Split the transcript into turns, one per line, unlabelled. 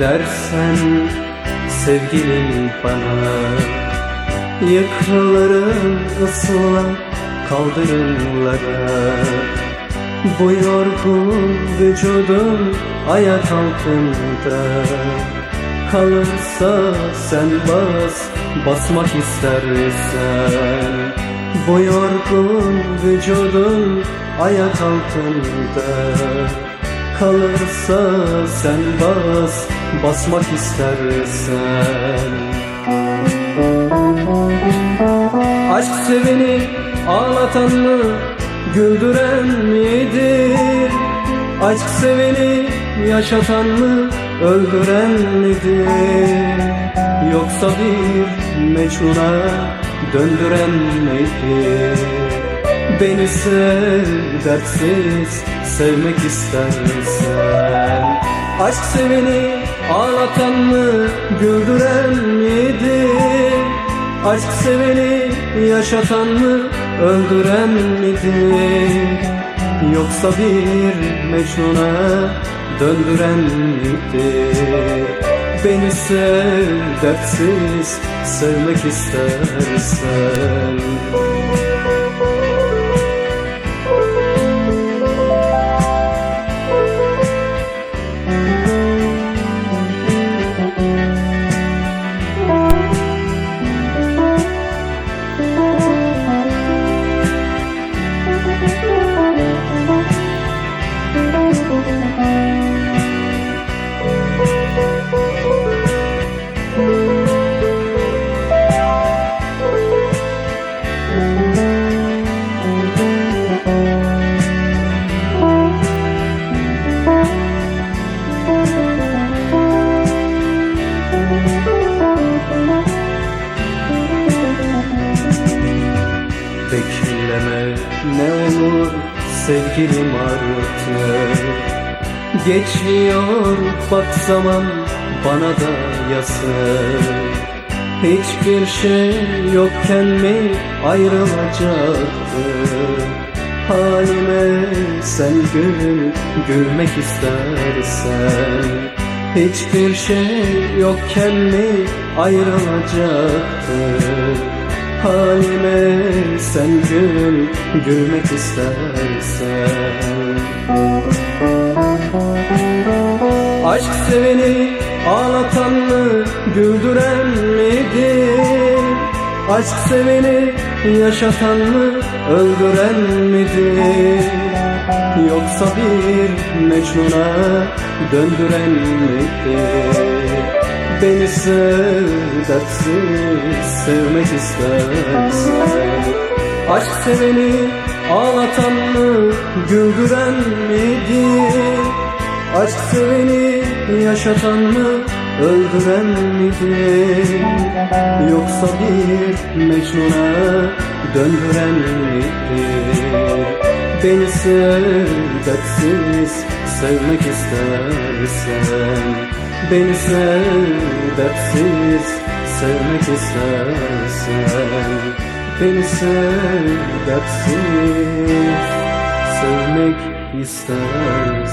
dersen sevgilim bana. Yıkılırım ısla kaldırımlara. Bu yorgun vücudum ayak altında. Kalırsa sen bas, basmak istersen. Bu yorgun vücudum ayak altında Kalırsa sen bas, basmak istersen Aşk seveni ağlatan mı, güldüren midir? Aşk seveni yaşatan mı, öldüren midir? Yoksa bir Mecnun'a döndüren midir? Beni sev dertsiz sevmek istersen Aşk seveni ağlatan mı, güldüren midir? Aşk seveni yaşatan mı, öldüren midir? Yoksa bir Mecnun'a döndüren midir? Beni sev dertsiz sevmek istersen Bekleme ne olur sevgilim artık Geçiyor bak zaman bana da yazık Hiçbir şey yokken mi ayrılacaktı Halime sen gül, gülmek istersen Hiçbir şey yokken mi ayrılacaktı Halime sen gül, gülmek istersen Aşk seveni ağlatan mı, güldüren midir? Aşk seveni yaşatan mı, öldüren midir? Yoksa bir Mecnun'a döndüren midir? Beni sev dertsiz sevmek istersen Aşk seveni ağlatan mı, güldüren midir? Aşk seveni yaşatan mı, öldüren midir? Yoksa bir Mecnun'a döndüren midir? Beni sev sevmek istersen. Beni sev sevmek istersen. Beni sev sevmek istersen